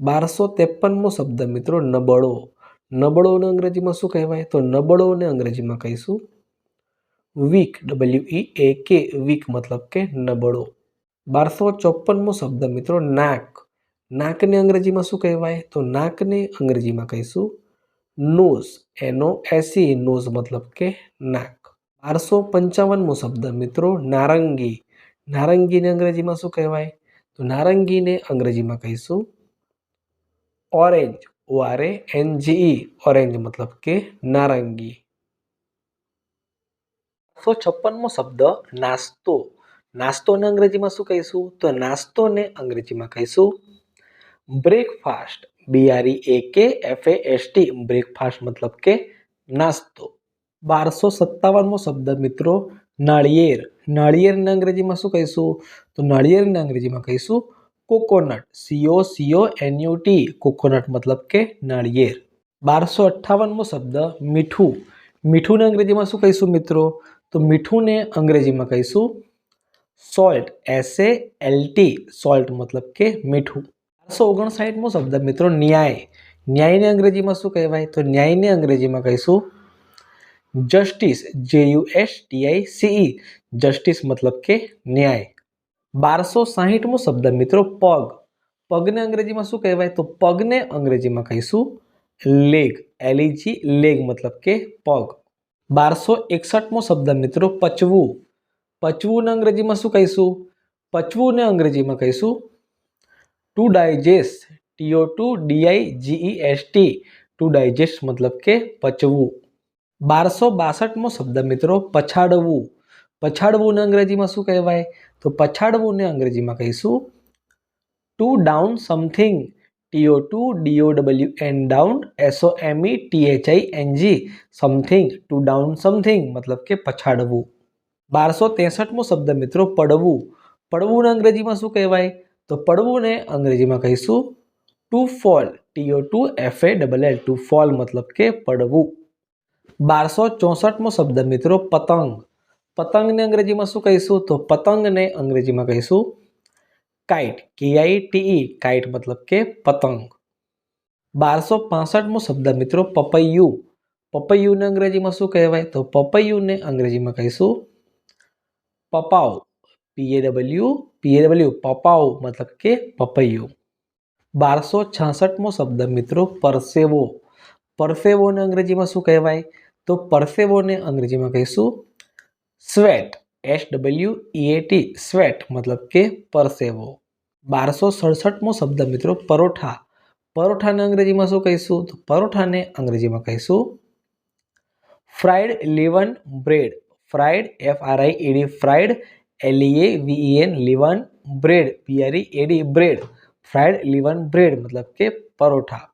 બારસો ત્રેપનમો શબ્દ મિત્રો નબળો નબળોને અંગ્રેજીમાં શું કહેવાય તો નબળોને અંગ્રેજીમાં કહીશું વીક ડબલ્યુ ઈ એ કે વીક મતલબ કે નબળો બારસો ચોપનમો શબ્દ મિત્રો નાક નાકને અંગ્રેજીમાં શું કહેવાય તો નાકને અંગ્રેજીમાં કહીશું નોઝ એનો એસી નોઝ મતલબ કે નાક બારસો પંચાવનમો શબ્દ મિત્રો નારંગી નારંગીને અંગ્રેજીમાં શું કહેવાય તો નારંગીને અંગ્રેજીમાં કહીશું orange O R A N G orange મતલબ કે નારંગી સો છપ્પનમો શબ્દ નાસ્તો નાસ્તોને અંગ્રેજીમાં શું કહીશું તો નાસ્તોને અંગ્રેજીમાં કહીશું breakfast B R E A K F A S T breakfast મતલબ કે નાસ્તો બારસો સત્તાવનમો શબ્દ મિત્રો નાળિયેર નાળિયેરને અંગ્રેજીમાં શું કહીશું તો નાળિયેરને અંગ્રેજીમાં કહીશું coconut. C O C O N U T coconut મતલબ કે નાળિયેર. બારસો અઠ્ઠાવનમો શબ્દ, મીઠું. મીઠુંને અંગ્રેજીમાં શું કહીશું મિત્રો? તો મીઠુંને અંગ્રેજીમાં કહીશું salt S A L T salt મતલબ કે મીઠું. બારસો ઓગણસાઠમો શબ્દ મિત્રો, ન્યાય. ન્યાયને અંગ્રેજીમાં શું કહેવાય? તો ન્યાયને અંગ્રેજીમાં કહીશું justice J U S T I C E justice મતલબ કે ન્યાય. બારસો સાહીઠમો શબ્દ. મિત્રો, પગ. પગને અંગ્રેજીમાં શું કહેવાય? તો પગને અંગ્રેજીમાં કહીશું લેગ. એલઈજી લેગ મતલબ કે પગ. બારસો એકસઠમો શબ્દ, મિત્રો, પચવું. પચવુંને અંગ્રેજીમાં શું કહીશું? પચવુંને અંગ્રેજીમાં કહીશું to digest T O to D I G E S T to digest મતલબ કે પચવું. બારસો બાસઠમો શબ્દ, મિત્રો, પછાડવું. પછાડવુંને અંગ્રેજીમાં શું કહેવાય? તો પછાડવુંને અંગ્રેજીમાં કહીશું to down something T O to D O W N down S O M T H I T H I N something to down something મતલબ કે પછાડવું. બારસો ત્રેસઠમો શબ્દ મિત્રો, પડવું. પડવુંને અંગ્રેજીમાં શું કહેવાય? તો પડવુંને અંગ્રેજીમાં કહીશું to fall T O to F A double L to fall મતલબ કે પડવું. બારસો ચોસઠમો શબ્દ મિત્રો, પતંગ. પતંગને અંગ્રેજીમાં શું કહીશું તો પતંગને અંગ્રેજીમાં કહીશું કાઇટ કે આઈ ટીઈ કાઇટ મતલબ કે પતંગ બારસો પાસઠમો શબ્દ મિત્રો પપૈયું પપૈયુંને અંગ્રેજીમાં શું કહેવાય તો પપૈયુંને અંગ્રેજીમાં કહીશું પપાવ પી A W P A W પપાવ મતલબ કે પપૈયું બારસો છાસઠમો શબ્દ મિત્રો પરસેવો પરસેવોને અંગ્રેજીમાં શું કહેવાય તો પરસેવોને અંગ્રેજીમાં કહીશું sweat S W E A T sweat મતલબ કે પરસેવો. બારસો સડસઠમો શબ્દ મિત્રો, પરોઠા. પરોઠાને અંગ્રેજીમાં શું કહીશું? તો પરોઠાને અંગ્રેજીમાં કહીશું fried leaven bread. Fried F R I A D fried L A V N leaven bread. P R E A D bread. Fried leaven bread મતલબ કે પરોઠા.